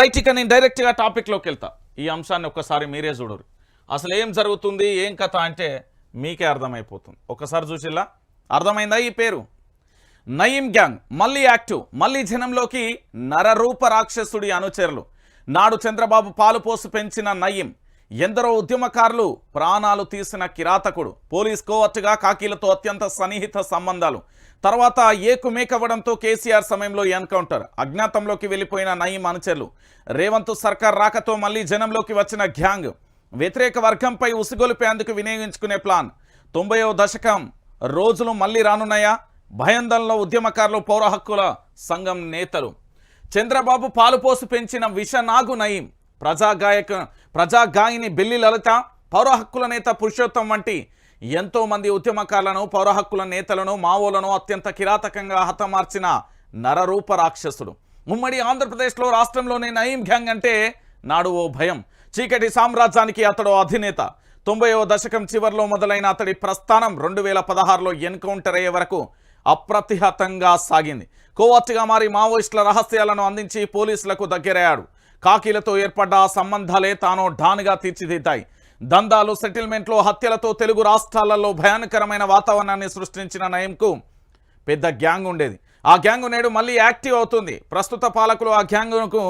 Right ఇక నేను డైరెక్ట్గా టాపిక్లోకి వెళ్తా ఈ అంశాన్ని ఒక్కసారి మీరే చూడరు. అసలు ఏం జరుగుతుంది ఏం కథ అంటే మీకే అర్థమైపోతుంది. ఒక్కసారి చూసిల్లా? అర్థమైందా ఈ పేరు? నయీం గ్యాంగ్ మళ్ళీ యాక్టివ్ మళ్ళీ జనంలోకి నరరూప రాక్షసుడి అనుచరులు. నాడు చంద్రబాబు పాలు పోసి పెంచిన నయీం ఎందరో ఉద్యమకారులు ప్రాణాలు తీసిన కిరాతకుడు. పోలీస్ కోవర్టుగా కాకీలతో అత్యంత సన్నిహిత సంబంధాలు. తర్వాత ఏకుమేకవ్వడంతో కేసీఆర్ సమయంలో ఎన్కౌంటర్. అజ్ఞాతంలోకి వెళ్ళిపోయిన నయీం అనుచరులు. రేవంత్ సర్కార్ రాకతో మళ్ళీ జనంలోకి వచ్చిన గ్యాంగ్. వ్యతిరేక వర్గంపై ఉసిగొలిపేందుకు వినియోగించుకునే ప్లాన్. తొంభైవ దశకం. రోజులు మళ్ళీ రానున్నాయా? భయందంలో ఉద్యమకారులు పౌర హక్కుల సంఘం నేతలు. చంద్రబాబు పాలుపోసు పెంచిన విషనాగు నయీం. ప్రజాగాయక ప్రజాగాయని బెల్లి లలిత పౌర హక్కుల నేత పురుషోత్తం వంటి ఎంతోమంది ఉద్యమకారులను పౌర హక్కుల నేతలను మావోలను అత్యంత కిరాతకంగా హతమార్చిన నరరూప రాక్షసుడు. ఉమ్మడి ఆంధ్రప్రదేశ్లో రాష్ట్రంలోని నయీం గ్యాంగ్ అంటే నాడు ఓ భయం. చీకటి సామ్రాజ్యానికి అతడు అధినేత. తొంభైవ దశకం చివరిలో మొదలైన అతడి ప్రస్థానం రెండు వేల పదహారులో ఎన్కౌంటర్ అయ్యే వరకు అప్రతిహతంగా సాగింది. కోవచ్చుగా మారి మావోయిస్టుల రహస్యాలను అందించి పోలీసులకు దగ్గరయ్యాడు. కాకీలతో ఏర్పడ్డ సంబంధాలే తాను ఢానుగా తీర్చిదిద్దాయి. దందాలు సెటిల్మెంట్లు హత్యలతో తెలుగు రాష్ట్రాలలో భయానకరమైన వాతావరణాన్ని సృష్టించిన నయంకు పెద్ద గ్యాంగ్ ఉండేది. ఆ గ్యాంగ్ నేడు మళ్ళీ యాక్టివ్ అవుతుంది. ప్రస్తుత పాలకులు ఆ గ్యాంగ్కు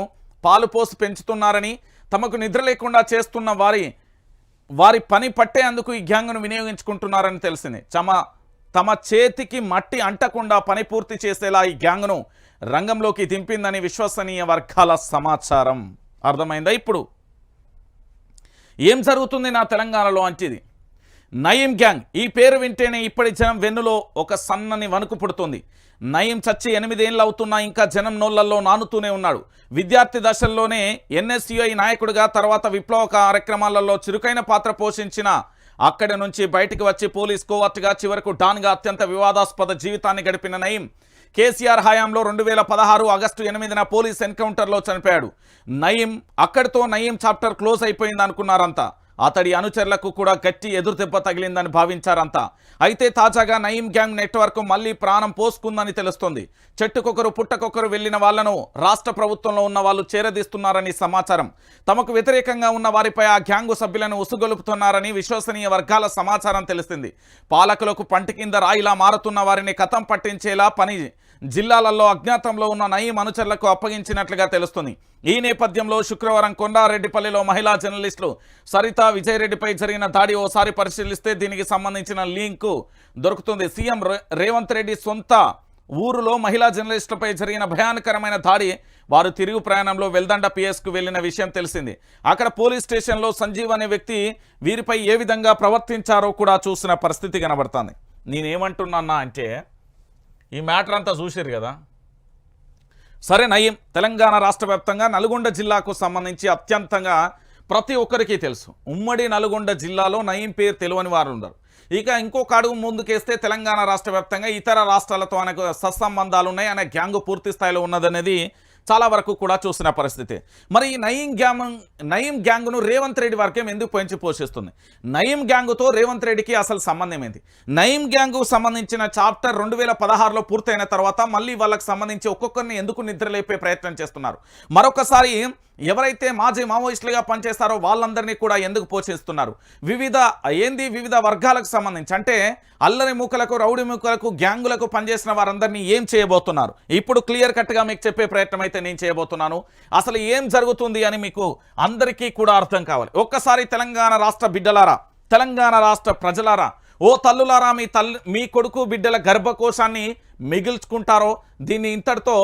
పాలు పోసి పెంచుతున్నారని తమకు నిద్ర లేకుండా చేస్తున్న వారి వారి పని పట్టేందుకు ఈ గ్యాంగ్ను వినియోగించుకుంటున్నారని తెలిసింది. తమ తమ చేతికి మట్టి అంటకుండా పని పూర్తి చేసేలా ఈ గ్యాంగ్ను రంగంలోకి దింపిందని విశ్వసనీయ వర్గాల సమాచారం. అర్థమైందా ఇప్పుడు? ఏం జరుగుతుంది నా తెలంగాణలో అంటేది? నయీం గ్యాంగ్ ఈ పేరు వింటేనే ఇప్పటి జనం వెన్నులో ఒక సన్నని వణుకు పుడుతుంది. నయీం చచ్చి ఎనిమిదేళ్ళు అవుతున్నా ఇంకా జనం నోళ్ళలో నానుతూనే ఉన్నాడు. విద్యార్థి దశల్లోనే ఎన్ఎస్యుఐ నాయకుడిగా తర్వాత విప్లవ కార్యక్రమాలలో చురుకైన పాత్ర పోషించిన అక్కడి నుంచి బయటికి వచ్చి పోలీస్ కోవర్ట్గా చివరకు డాన్గా అత్యంత వివాదాస్పద జీవితాన్ని గడిపిన నయీం. కేసీఆర్ హయాంలో రెండు వేల పదహారు ఆగస్టు ఎనిమిదిన పోలీస్ ఎన్కౌంటర్లో చనిపోయాడు. నయీం అక్కడితో నయీం చాప్టర్ క్లోజ్ అయిపోయింది అనుకున్నారంతా అతడి అనుచరులకు కూడా గట్టి ఎదురుదెబ్బ తగిలిందని భావించారంతా. అయితే తాజాగా నయీం గ్యాంగ్ నెట్వర్క్ మళ్ళీ ప్రాణం పోసుకుందని తెలుస్తోంది. చెట్టుకొకరు పుట్టకొకరు వెళ్ళిన వాళ్ళను రాష్ట్ర ప్రభుత్వంలో ఉన్న వాళ్ళు చేరదీస్తున్నారని సమాచారం. తమకు వ్యతిరేకంగా ఉన్న వారిపై ఆ గ్యాంగు సభ్యులను ఉసుగొలుపుతున్నారని విశ్వసనీయ వర్గాల సమాచారం తెలిసింది. పాలకులకు పంటి కింద రాయిలా మారుతున్న వారిని కథం పట్టించేలా పని జిల్లాలలో అజ్ఞాతంలో ఉన్న నయీం అనుచరులకు అప్పగించినట్లుగా తెలుస్తుంది. ఈ నేపథ్యంలో శుక్రవారం కొండారెడ్డిపల్లిలో మహిళా జర్నలిస్టులు సరిత విజయరెడ్డిపై జరిగిన దాడి ఓసారి పరిశీలిస్తే దీనికి సంబంధించిన లింకు దొరుకుతుంది. సీఎం రే- రేవంత్ రెడ్డి సొంత ఊరులో మహిళా జర్నలిస్టులపై జరిగిన భయానకరమైన దాడి వారు తిరుగు ప్రయాణంలో వెల్దండ పిఎస్కు వెళ్ళిన విషయం తెలిసింది. అక్కడ పోలీస్ స్టేషన్లో సంజీవ్ అనే వ్యక్తి వీరిపై ఏ విధంగా ప్రవర్తించారో కూడా చూసిన పరిస్థితి కనబడుతుంది. నేనేమంటున్నా అంటే ఈ మ్యాటర్ అంతా చూసారు కదా. సరే నయం తెలంగాణ రాష్ట్ర వ్యాప్తంగా నల్గొండ జిల్లాకు సంబంధించి అత్యంతంగా ప్రతి ఒక్కరికి తెలుసు. ఉమ్మడి నల్గొండ జిల్లాలో నయం పేరు తెలియని వారు ఉండరు ఇక ఇంకొక అడుగు ముందుకేస్తే తెలంగాణ రాష్ట్ర వ్యాప్తంగా ఇతర రాష్ట్రాలతో అనేక సత్సంబంధాలు ఉన్నాయి. అనే గ్యాంగ్ పూర్తి స్థాయిలో ఉన్నదనేది చాలా వరకు కూడా చూసిన పరిస్థితి. మరి ఈ నయీం గ్యాంగ్ నయీం గ్యాంగ్ను రేవంత్ రెడ్డి వర్గం ఎందుకు పెంచి పోషిస్తుంది? నయీం గ్యాంగుతో రేవంత్ రెడ్డికి అసలు సంబంధం ఏంది? నయీం గ్యాంగ్కు సంబంధించిన చాప్టర్ రెండు వేల పదహారులో పూర్తయిన తర్వాత మళ్ళీ వాళ్ళకి సంబంధించి ఒక్కొక్కరిని ఎందుకు నిద్రలేపే ప్రయత్నం చేస్తున్నారు? మరొకసారి ఎవరైతే మాజీ మావోయిస్టులుగా పనిచేస్తారో వాళ్ళందరినీ కూడా ఎందుకు పోషిస్తున్నారు? వివిధ ఏంది వివిధ వర్గాలకు సంబంధించి? అంటే అల్లరి మూకలకు రౌడీ మూకలకు గ్యాంగులకు పనిచేసిన వారందరినీ ఏం చేయబోతున్నారు? ఇప్పుడు క్లియర్ కట్గా మీకు చెప్పే ప్రయత్నం అయితే నేను చేయబోతున్నాను. అసలు ఏం జరుగుతుంది అని మీకు అందరికీ కూడా అర్థం కావాలి. ఒక్కసారి తెలంగాణ రాష్ట్ర బిడ్డలారా తెలంగాణ రాష్ట్ర ప్రజలారా ఓ తల్లులారా మీ తల్లి మీ కొడుకు బిడ్డల గర్భకోశాన్ని మిగిల్చుకుంటారో దీన్ని ఇంతటితో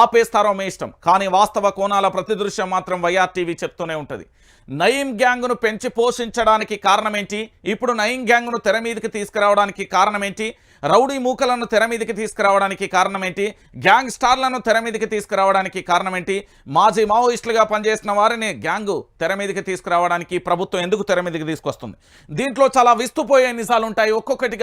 ఆపేస్తారో మీ ఇష్టం. కానీ వాస్తవ కోణాల ప్రతిదృశ్యం మాత్రం వైఆర్ టీవీ చెప్తూనే ఉంటుంది. నయీం గ్యాంగ్ను పెంచి పోషించడానికి కారణమేంటి? ఇప్పుడు నయీం గ్యాంగ్ను తెర మీదకి తీసుకురావడానికి కారణమేంటి? రౌడీ మూకలను తెర మీదకి తీసుకురావడానికి కారణం ఏంటి గ్యాంగ్ స్టార్లను తెర మీదకి తీసుకురావడానికి కారణమేంటి? మాజీ మావోయిస్టులుగా పనిచేసిన వారిని గ్యాంగు తెర మీదకి తీసుకురావడానికి ప్రభుత్వం ఎందుకు తెర మీదకి తీసుకొస్తుంది? దీంట్లో చాలా విస్తుపోయే నిజాలు ఉంటాయి ఒక్కొక్కటిగా